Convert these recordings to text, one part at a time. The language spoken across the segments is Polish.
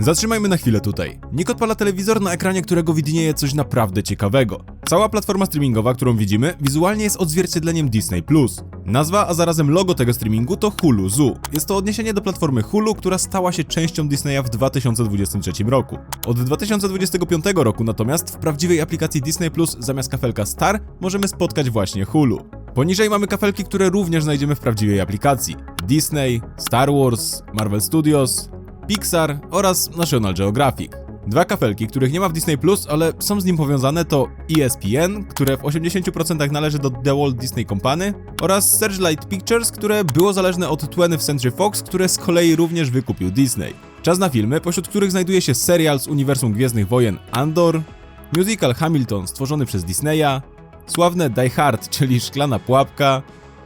Zatrzymajmy na chwilę tutaj. Nick odpala telewizor, na ekranie którego widnieje coś naprawdę ciekawego. Cała platforma streamingowa, którą widzimy, wizualnie jest odzwierciedleniem Disney+. Nazwa, a zarazem logo tego streamingu to Hulu Zoo. Jest to odniesienie do platformy Hulu, która stała się częścią Disneya w 2023 roku. Od 2025 roku natomiast w prawdziwej aplikacji Disney Plus zamiast kafelka Star możemy spotkać właśnie Hulu. Poniżej mamy kafelki, które również znajdziemy w prawdziwej aplikacji. Disney, Star Wars, Marvel Studios, Pixar oraz National Geographic. Dwa kafelki, których nie ma w Disney Plus, ale są z nim powiązane to ESPN, które w 80% należy do The Walt Disney Company oraz Searchlight Pictures, które było zależne od 20th Century Fox, które z kolei również wykupił Disney. Czas na filmy, pośród których znajduje się serial z uniwersum Gwiezdnych Wojen Andor, musical Hamilton stworzony przez Disneya, sławne Die Hard, czyli Szklana Pułapka,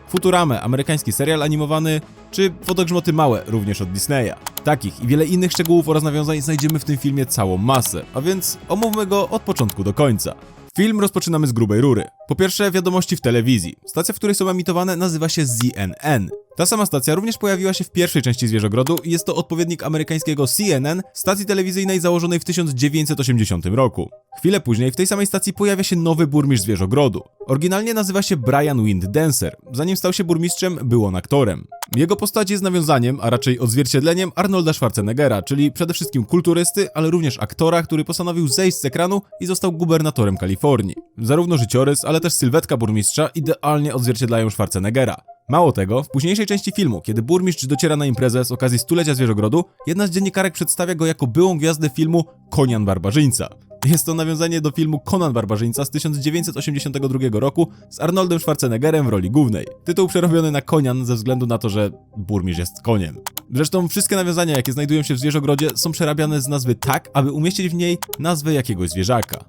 Futurama, amerykański serial animowany, czy Wodogrzmoty Małe, również od Disneya. Takich i wiele innych szczegółów oraz nawiązań znajdziemy w tym filmie całą masę, a więc omówmy go od początku do końca. Film rozpoczynamy z grubej rury. Po pierwsze, wiadomości w telewizji. Stacja, w której są emitowane, nazywa się ZNN. Ta sama stacja również pojawiła się w pierwszej części Zwierzogrodu i jest to odpowiednik amerykańskiego CNN, stacji telewizyjnej założonej w 1980 roku. Chwilę później w tej samej stacji pojawia się nowy burmistrz Zwierzogrodu. Oryginalnie nazywa się Brian Wind Dancer. Zanim stał się burmistrzem, był on aktorem. Jego postać jest nawiązaniem, a raczej odzwierciedleniem Arnolda Schwarzeneggera, czyli przede wszystkim kulturysty, ale również aktora, który postanowił zejść z ekranu i został gubernatorem Kalifornii. Zarówno życiorys, ale też sylwetka burmistrza idealnie odzwierciedlają Schwarzeneggera. Mało tego, w późniejszej części filmu, kiedy burmistrz dociera na imprezę z okazji stulecia Zwierzogrodu, jedna z dziennikarek przedstawia go jako byłą gwiazdę filmu Konian Barbarzyńca. Jest to nawiązanie do filmu Conan Barbarzyńca z 1982 roku z Arnoldem Schwarzeneggerem w roli głównej. Tytuł przerobiony na Konian ze względu na to, że burmistrz jest koniem. Zresztą wszystkie nawiązania, jakie znajdują się w Zwierzogrodzie są przerabiane z nazwy tak, aby umieścić w niej nazwę jakiegoś zwierzaka.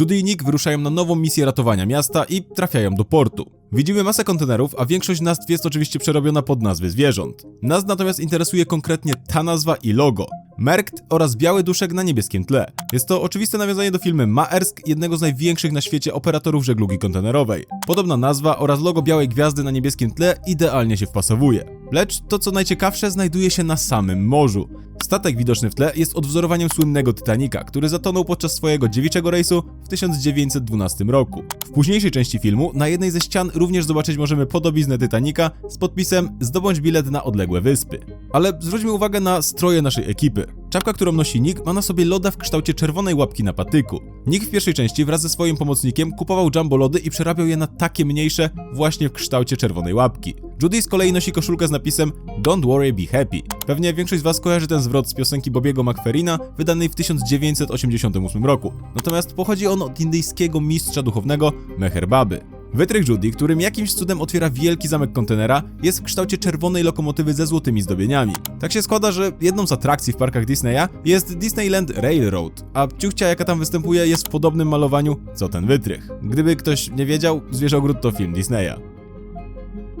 Judy i Nick wyruszają na nową misję ratowania miasta i trafiają do portu. Widzimy masę kontenerów, a większość nazw jest oczywiście przerobiona pod nazwy zwierząt. Nas natomiast interesuje konkretnie ta nazwa i logo. Merkt oraz biały duszek na niebieskim tle. Jest to oczywiste nawiązanie do firmy Maersk, jednego z największych na świecie operatorów żeglugi kontenerowej. Podobna nazwa oraz logo białej gwiazdy na niebieskim tle idealnie się wpasowuje. Lecz to co najciekawsze znajduje się na samym morzu. Statek widoczny w tle jest odwzorowaniem słynnego Titanica, który zatonął podczas swojego dziewiczego rejsu w 1912 roku. W późniejszej części filmu na jednej ze ścian również zobaczyć możemy podobiznę Titanica z podpisem zdobądź bilet na odległe wyspy. Ale zwróćmy uwagę na stroje naszej ekipy. Czapka, którą nosi Nick, ma na sobie loda w kształcie czerwonej łapki na patyku. Nick w pierwszej części wraz ze swoim pomocnikiem kupował jumbo lody i przerabiał je na takie mniejsze właśnie w kształcie czerwonej łapki. Judy z kolei nosi koszulkę z napisem Don't worry, be happy. Pewnie większość z was kojarzy ten zwrot z piosenki Bobiego McFerrina, wydanej w 1988 roku. Natomiast pochodzi on od indyjskiego mistrza duchownego Meher Baby. Wytrych Judy, którym jakimś cudem otwiera wielki zamek kontenera, jest w kształcie czerwonej lokomotywy ze złotymi zdobieniami. Tak się składa, że jedną z atrakcji w parkach Disneya jest Disneyland Railroad, a ciuchcia jaka tam występuje jest w podobnym malowaniu co ten wytrych. Gdyby ktoś nie wiedział, Zwierzogród to film Disneya.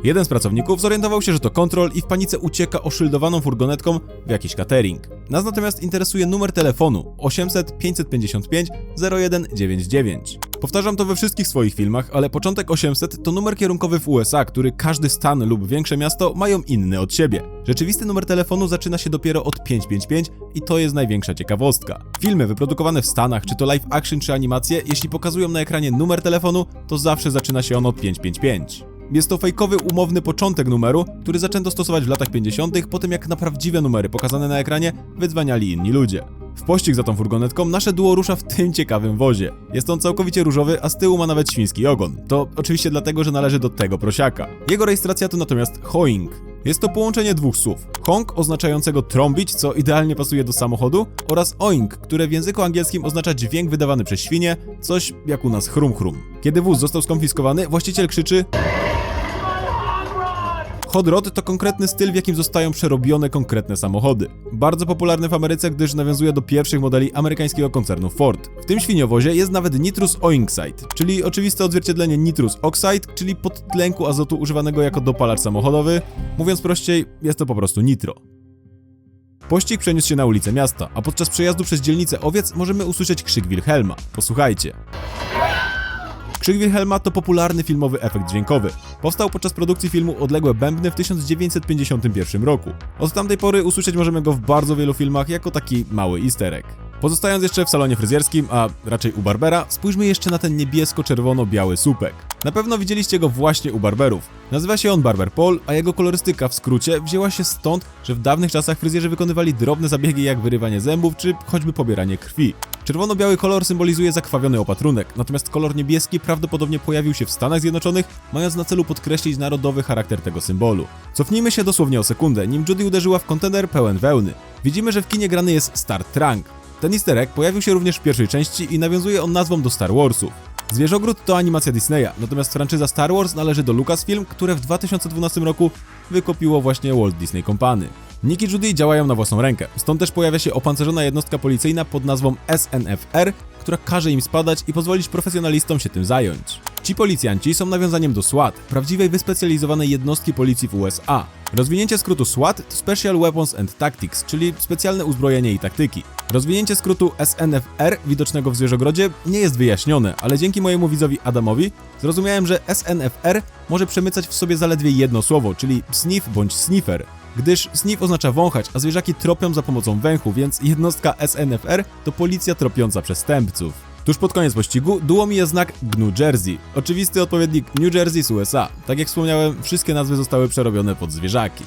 Jeden z pracowników zorientował się, że to kontrol i w panice ucieka oszyldowaną furgonetką w jakiś catering. Nas natomiast interesuje numer telefonu 800 555 0199. Powtarzam to we wszystkich swoich filmach, ale początek 800 to numer kierunkowy w USA, który każdy stan lub większe miasto mają inny od siebie. Rzeczywisty numer telefonu zaczyna się dopiero od 555 i to jest największa ciekawostka. Filmy wyprodukowane w Stanach, czy to live action, czy animacje, jeśli pokazują na ekranie numer telefonu, to zawsze zaczyna się on od 555. Jest to fejkowy, umowny początek numeru, który zaczęto stosować w latach 50., po tym jak na prawdziwe numery pokazane na ekranie wydzwaniali inni ludzie. W pościg za tą furgonetką nasze duo rusza w tym ciekawym wozie. Jest on całkowicie różowy, a z tyłu ma nawet świński ogon. To oczywiście dlatego, że należy do tego prosiaka. Jego rejestracja to natomiast hoing. Jest to połączenie dwóch słów. Honk oznaczającego trąbić, co idealnie pasuje do samochodu, oraz oing, które w języku angielskim oznacza dźwięk wydawany przez świnie, coś jak u nas chrum chrum. Kiedy wóz został skonfiskowany, właściciel krzyczy Hot rod to konkretny styl, w jakim zostają przerobione konkretne samochody. Bardzo popularny w Ameryce, gdyż nawiązuje do pierwszych modeli amerykańskiego koncernu Ford. W tym świniowozie jest nawet nitrous oxide, czyli oczywiste odzwierciedlenie nitrous oxide, czyli podtlenku azotu używanego jako dopalacz samochodowy. Mówiąc prościej, jest to po prostu nitro. Pościg przeniósł się na ulicę miasta, a podczas przejazdu przez dzielnicę owiec możemy usłyszeć krzyk Wilhelma. Posłuchajcie. Krzyk Wilhelma to popularny filmowy efekt dźwiękowy. Powstał podczas produkcji filmu Odległe Bębny w 1951 roku. Od tamtej pory usłyszeć możemy go w bardzo wielu filmach jako taki mały easter egg. Pozostając jeszcze w salonie fryzjerskim, a raczej u Barbera, spójrzmy jeszcze na ten niebiesko-czerwono-biały słupek. Na pewno widzieliście go właśnie u Barberów. Nazywa się on Barber Paul, a jego kolorystyka w skrócie wzięła się stąd, że w dawnych czasach fryzjerzy wykonywali drobne zabiegi jak wyrywanie zębów czy choćby pobieranie krwi. Czerwono-biały kolor symbolizuje zakrwawiony opatrunek, natomiast kolor niebieski prawdopodobnie pojawił się w Stanach Zjednoczonych, mając na celu podkreślić narodowy charakter tego symbolu. Cofnijmy się dosłownie o sekundę, nim Judy uderzyła w kontener pełen wełny. Widzimy, że w kinie grany jest Star Trunk. Ten easter egg pojawił się również w pierwszej części i nawiązuje on nazwą do Star Warsów. Zwierzogród to animacja Disneya, natomiast franczyza Star Wars należy do Lucasfilm, które w 2012 roku wykopiło właśnie Walt Disney Company. Nick i Judy działają na własną rękę, stąd też pojawia się opancerzona jednostka policyjna pod nazwą SNFR, która każe im spadać i pozwolić profesjonalistom się tym zająć. Ci policjanci są nawiązaniem do SWAT, prawdziwej wyspecjalizowanej jednostki policji w USA. Rozwinięcie skrótu SWAT to Special Weapons and Tactics, czyli specjalne uzbrojenie i taktyki. Rozwinięcie skrótu SNFR widocznego w zwierzogrodzie nie jest wyjaśnione, ale dzięki mojemu widzowi Adamowi zrozumiałem, że SNFR może przemycać w sobie zaledwie jedno słowo, czyli sniff bądź sniffer gdyż sniff oznacza wąchać, a zwierzaki tropią za pomocą węchu, więc jednostka SNFR to policja tropiąca przestępców. Tuż pod koniec pościgu duło mi znak GNU Jersey, oczywisty odpowiednik New Jersey z USA. Tak jak wspomniałem, wszystkie nazwy zostały przerobione pod zwierzaki.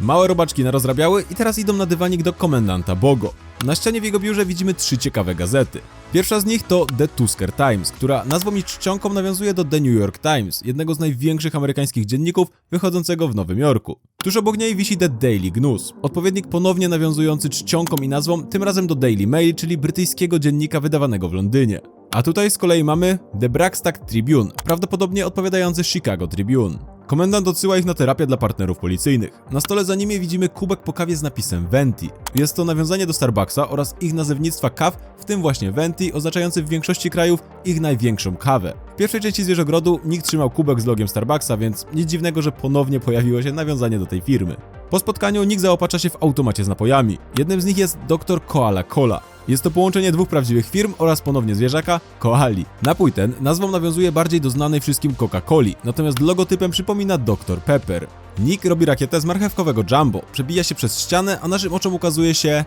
Małe robaczki narozrabiały i teraz idą na dywanik do komendanta Bogo. Na ścianie w jego biurze widzimy trzy ciekawe gazety. Pierwsza z nich to The Tusker Times, która nazwą i czcionką nawiązuje do The New York Times, jednego z największych amerykańskich dzienników wychodzącego w Nowym Jorku. Tuż obok niej wisi The Daily News, odpowiednik ponownie nawiązujący czcionką i nazwą, tym razem do Daily Mail, czyli brytyjskiego dziennika wydawanego w Londynie. A tutaj z kolei mamy The Brackstack Tribune, prawdopodobnie odpowiadający Chicago Tribune. Komendant odsyła ich na terapię dla partnerów policyjnych. Na stole za nimi widzimy kubek po kawie z napisem Venti. Jest to nawiązanie do Starbucksa oraz ich nazewnictwa kaw, w tym właśnie Venti, oznaczający w większości krajów ich największą kawę. W pierwszej części Zwierzogrodu nikt trzymał kubek z logiem Starbucksa, więc nic dziwnego, że ponownie pojawiło się nawiązanie do tej firmy. Po spotkaniu Nick zaopacza się w automacie z napojami. Jednym z nich jest Dr. Koala Cola. Jest to połączenie dwóch prawdziwych firm oraz ponownie zwierzaka Koali. Napój ten nazwą nawiązuje bardziej do znanej wszystkim Coca-Coli, natomiast logotypem przypomina Dr. Pepper. Nick robi rakietę z marchewkowego Jumbo, przebija się przez ścianę, a naszym oczom ukazuje się...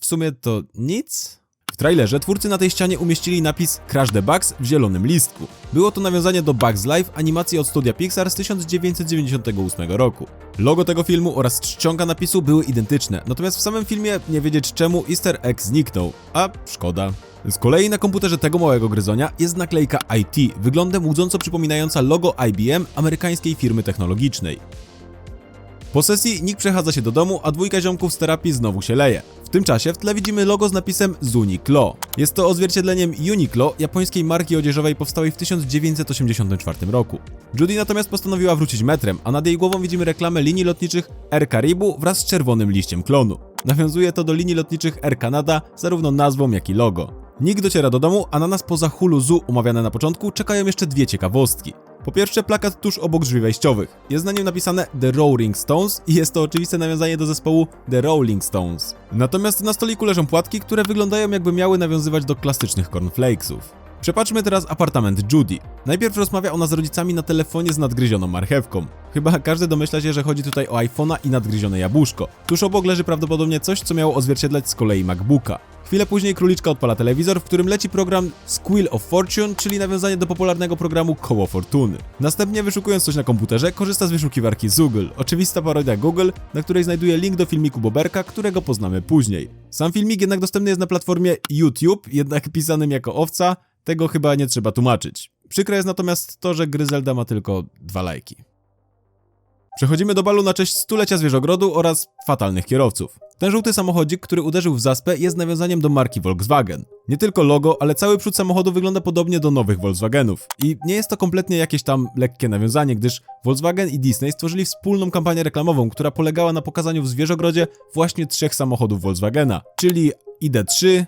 W sumie to nic? Trailerze twórcy na tej ścianie umieścili napis Crash the Bugs w zielonym listku. Było to nawiązanie do Bugs Life, animacji od studia Pixar z 1998 roku. Logo tego filmu oraz czcionka napisu były identyczne, natomiast w samym filmie nie wiedzieć czemu easter egg zniknął, a szkoda. Z kolei na komputerze tego małego gryzonia jest naklejka IT, wyglądem łudząco przypominająca logo IBM, amerykańskiej firmy technologicznej. Po sesji Nick przechadza się do domu, a dwójka ziomków z terapii znowu się leje. W tym czasie w tle widzimy logo z napisem Zuniklo. Jest to odzwierciedleniem Uniqlo, japońskiej marki odzieżowej powstałej w 1984 roku. Judy natomiast postanowiła wrócić metrem, a nad jej głową widzimy reklamę linii lotniczych Air Caribou wraz z czerwonym liściem klonu. Nawiązuje to do linii lotniczych Air Canada zarówno nazwą jak i logo. Nick dociera do domu, a na nas poza Hulu Zoo omawiane na początku czekają jeszcze dwie ciekawostki. Po pierwsze, plakat tuż obok drzwi wejściowych. Jest na nim napisane The Rolling Stones i jest to oczywiste nawiązanie do zespołu The Rolling Stones. Natomiast na stoliku leżą płatki, które wyglądają jakby miały nawiązywać do klasycznych cornflakesów. Przepatrzmy teraz apartament Judy. Najpierw rozmawia ona z rodzicami na telefonie z nadgryzioną marchewką. Chyba każdy domyśla się, że chodzi tutaj o iPhone'a i nadgryzione jabłuszko. Tuż obok leży prawdopodobnie coś, co miało odzwierciedlać z kolei MacBooka. Chwilę później króliczka odpala telewizor, w którym leci program Squill of Fortune, czyli nawiązanie do popularnego programu Koło Fortuny. Następnie wyszukując coś na komputerze, korzysta z wyszukiwarki Google, oczywista parodia Google, na której znajduje link do filmiku Boberka, którego poznamy później. Sam filmik jednak dostępny jest na platformie YouTube, jednak pisanym jako owca, tego chyba nie trzeba tłumaczyć. Przykre jest natomiast to, że Gryzelda ma tylko dwa lajki. Przechodzimy do balu na cześć stulecia zwierzogrodu oraz fatalnych kierowców. Ten żółty samochodzik, który uderzył w zaspę, jest nawiązaniem do marki Volkswagen. Nie tylko logo, ale cały przód samochodu wygląda podobnie do nowych Volkswagenów. I nie jest to kompletnie jakieś tam lekkie nawiązanie, gdyż Volkswagen i Disney stworzyli wspólną kampanię reklamową, która polegała na pokazaniu w zwierzogrodzie właśnie trzech samochodów Volkswagena, czyli ID3,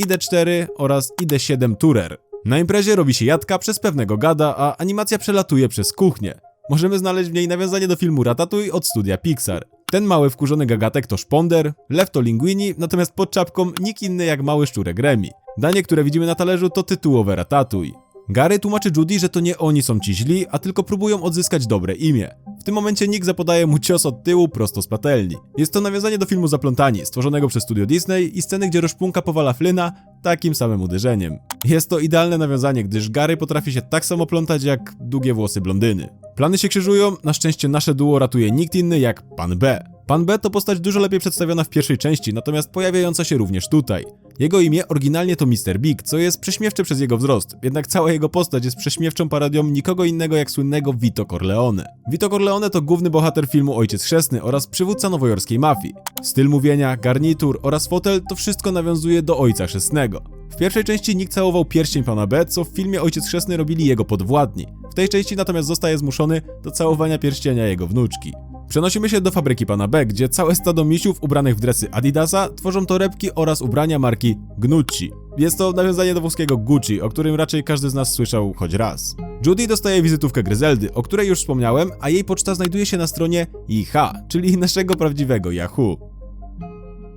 ID4 oraz ID7 Tourer. Na imprezie robi się jadka przez pewnego gada, a animacja przelatuje przez kuchnię. Możemy znaleźć w niej nawiązanie do filmu Ratatouille od studia Pixar. Ten mały wkurzony gagatek to szponder, lew to linguini, natomiast pod czapką nikt inny jak mały szczurek Remi. Danie, które widzimy na talerzu to tytułowe Ratatouille. Gary tłumaczy Judy, że to nie oni są ci źli, a tylko próbują odzyskać dobre imię. W tym momencie Nick zapodaje mu cios od tyłu prosto z patelni. Jest to nawiązanie do filmu Zaplątani, stworzonego przez studio Disney i sceny, gdzie rozpunka powala Flynna takim samym uderzeniem. Jest to idealne nawiązanie, gdyż Gary potrafi się tak samo plątać jak długie włosy blondyny. Plany się krzyżują, na szczęście nasze duo ratuje nikt inny jak Pan B. Pan B to postać dużo lepiej przedstawiona w pierwszej części, natomiast pojawiająca się również tutaj. Jego imię oryginalnie to Mr. Big, co jest prześmiewcze przez jego wzrost, jednak cała jego postać jest prześmiewczą parodią nikogo innego jak słynnego Vito Corleone. Vito Corleone to główny bohater filmu Ojciec Chrzestny oraz przywódca nowojorskiej mafii. Styl mówienia, garnitur oraz fotel to wszystko nawiązuje do Ojca Chrzestnego. W pierwszej części Nick całował pierścień pana B, co w filmie Ojciec Chrzestny robili jego podwładni. W tej części natomiast zostaje zmuszony do całowania pierścienia jego wnuczki. Przenosimy się do fabryki pana B, gdzie całe stado misiów ubranych w dresy Adidasa tworzą torebki oraz ubrania marki Gnucci. Jest to nawiązanie do włoskiego Gucci, o którym raczej każdy z nas słyszał choć raz. Judy dostaje wizytówkę Gryzeldy, o której już wspomniałem, a jej poczta znajduje się na stronie IH, czyli naszego prawdziwego Yahoo.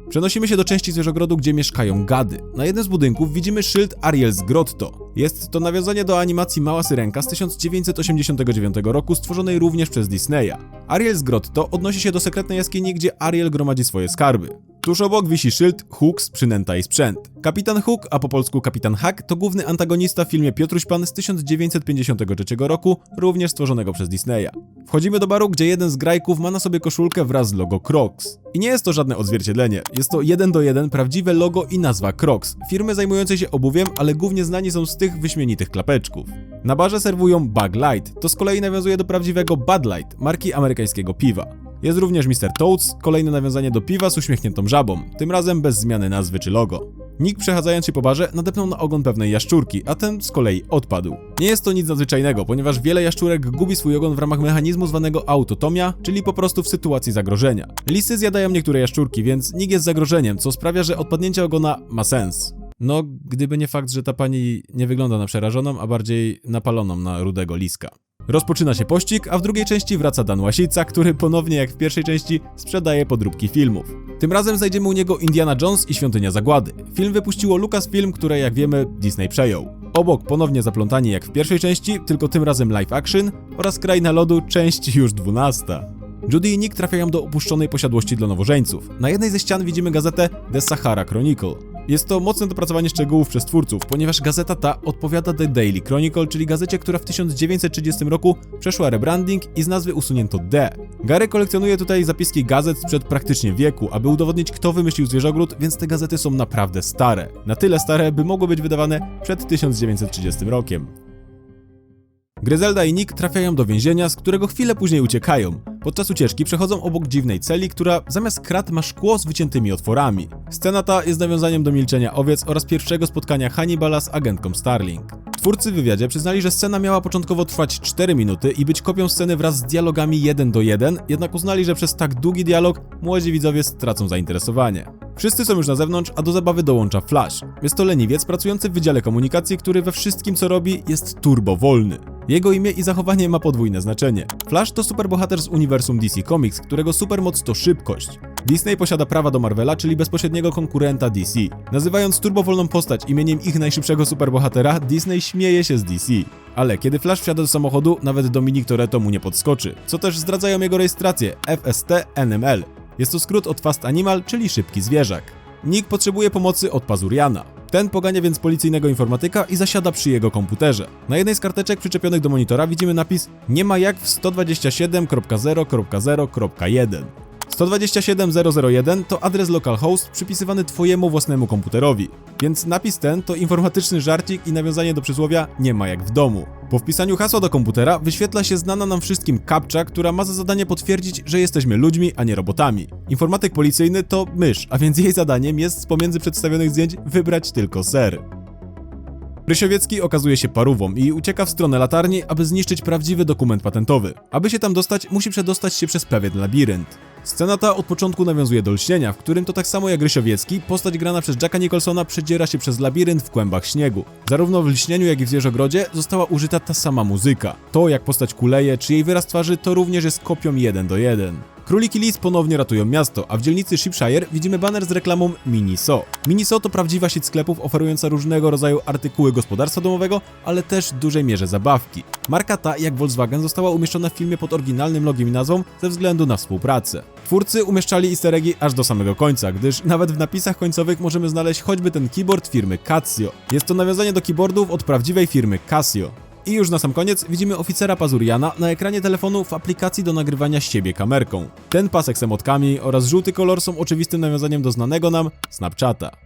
Przenosimy się do części zwierzogrodu, gdzie mieszkają gady. Na jednym z budynków widzimy szyld Ariel's Grotto. Jest to nawiązanie do animacji Mała Syrenka z 1989 roku, stworzonej również przez Disneya. Ariel's Grotto odnosi się do sekretnej jaskini, gdzie Ariel gromadzi swoje skarby. Tuż obok wisi szyld Hooks, przynęta i sprzęt. Kapitan Hook, a po polsku Kapitan Hack, to główny antagonista w filmie Piotruś Pan z 1953 roku, również stworzonego przez Disneya. Wchodzimy do baru, gdzie jeden z grajków ma na sobie koszulkę wraz z logo Crocs. I nie jest to żadne odzwierciedlenie, jest to jeden do jeden prawdziwe logo i nazwa Crocs, firmy zajmującej się obuwiem, ale głównie znani są z tych wyśmienitych klapeczków. Na barze serwują Bug Light, to z kolei nawiązuje do prawdziwego Bud Light, marki amerykańskiego piwa. Jest również Mr. Toads, kolejne nawiązanie do piwa z uśmiechniętą żabą, tym razem bez zmiany nazwy czy logo. Nick przechadzając się po barze nadepnął na ogon pewnej jaszczurki, a ten z kolei odpadł. Nie jest to nic nadzwyczajnego, ponieważ wiele jaszczurek gubi swój ogon w ramach mechanizmu zwanego autotomia, czyli po prostu w sytuacji zagrożenia. Lisy zjadają niektóre jaszczurki, więc Nick jest zagrożeniem, co sprawia, że odpadnięcie ogona ma sens. No, gdyby nie fakt, że ta pani nie wygląda na przerażoną, a bardziej napaloną na rudego liska. Rozpoczyna się pościg, a w drugiej części wraca Dan Łasica, który ponownie jak w pierwszej części sprzedaje podróbki filmów. Tym razem znajdziemy u niego Indiana Jones i Świątynia Zagłady. Film wypuściło Lucasfilm, które jak wiemy Disney przejął. Obok ponownie zaplątani jak w pierwszej części, tylko tym razem live action oraz Kraina Lodu, część już 12. Judy i Nick trafiają do opuszczonej posiadłości dla nowożeńców. Na jednej ze ścian widzimy gazetę The Sahara Chronicle. Jest to mocne dopracowanie szczegółów przez twórców, ponieważ gazeta ta odpowiada The Daily Chronicle, czyli gazecie, która w 1930 roku przeszła rebranding i z nazwy usunięto D. Gary kolekcjonuje tutaj zapiski gazet sprzed praktycznie wieku, aby udowodnić kto wymyślił zwierzogród, więc te gazety są naprawdę stare. Na tyle stare, by mogły być wydawane przed 1930 rokiem. Gryzelda i Nick trafiają do więzienia, z którego chwilę później uciekają. Podczas ucieczki przechodzą obok dziwnej celi, która zamiast krat ma szkło z wyciętymi otworami. Scena ta jest nawiązaniem do milczenia owiec oraz pierwszego spotkania Hannibala z agentką Starling. Twórcy wywiadzie przyznali, że scena miała początkowo trwać 4 minuty i być kopią sceny wraz z dialogami 1 do 1, jednak uznali, że przez tak długi dialog młodzi widzowie stracą zainteresowanie. Wszyscy są już na zewnątrz, a do zabawy dołącza Flash. Jest to leniwiec pracujący w Wydziale Komunikacji, który we wszystkim co robi jest turbo wolny. Jego imię i zachowanie ma podwójne znaczenie. Flash to superbohater z uniwersum DC Comics, którego supermoc to szybkość. Disney posiada prawa do Marvela, czyli bezpośredniego konkurenta DC. Nazywając turbowolną postać imieniem ich najszybszego superbohatera, Disney śmieje się z DC. Ale kiedy Flash wsiada do samochodu, nawet Dominic Toretto mu nie podskoczy, co też zdradzają jego rejestrację FST NML. Jest to skrót od Fast Animal, czyli szybki zwierzak. Nick potrzebuje pomocy od Pazuriana. Ten pogania więc policyjnego informatyka i zasiada przy jego komputerze. Na jednej z karteczek przyczepionych do monitora widzimy napis Nie ma jak w 127.0.0.1. 127.001 to adres localhost przypisywany twojemu własnemu komputerowi, więc napis ten to informatyczny żarcik i nawiązanie do przysłowia nie ma jak w domu. Po wpisaniu hasła do komputera wyświetla się znana nam wszystkim kapcza, która ma za zadanie potwierdzić, że jesteśmy ludźmi, a nie robotami. Informatyk policyjny to mysz, a więc jej zadaniem jest z pomiędzy przedstawionych zdjęć wybrać tylko ser. Rysiowiecki okazuje się parówą i ucieka w stronę latarni, aby zniszczyć prawdziwy dokument patentowy. Aby się tam dostać, musi przedostać się przez pewien labirynt. Scena ta od początku nawiązuje do lśnienia, w którym to tak samo jak Rysiowiecki, postać grana przez Jacka Nicholsona przedziera się przez labirynt w kłębach śniegu. Zarówno w lśnieniu, jak i w Zwierzogrodzie została użyta ta sama muzyka. To, jak postać kuleje, czy jej wyraz twarzy, to również jest kopią 1 do 1. Króliki Lis ponownie ratują miasto, a w dzielnicy Shipshire widzimy baner z reklamą Miniso. Miniso to prawdziwa sieć sklepów oferująca różnego rodzaju artykuły gospodarstwa domowego, ale też w dużej mierze zabawki. Marka ta, jak Volkswagen, została umieszczona w filmie pod oryginalnym logiem i nazwą ze względu na współpracę. Twórcy umieszczali easter eggi aż do samego końca, gdyż nawet w napisach końcowych możemy znaleźć choćby ten keyboard firmy Casio. Jest to nawiązanie do keyboardów od prawdziwej firmy Casio. I już na sam koniec widzimy oficera Pazuriana na ekranie telefonu w aplikacji do nagrywania siebie kamerką. Ten pasek z emotkami oraz żółty kolor są oczywistym nawiązaniem do znanego nam Snapchata.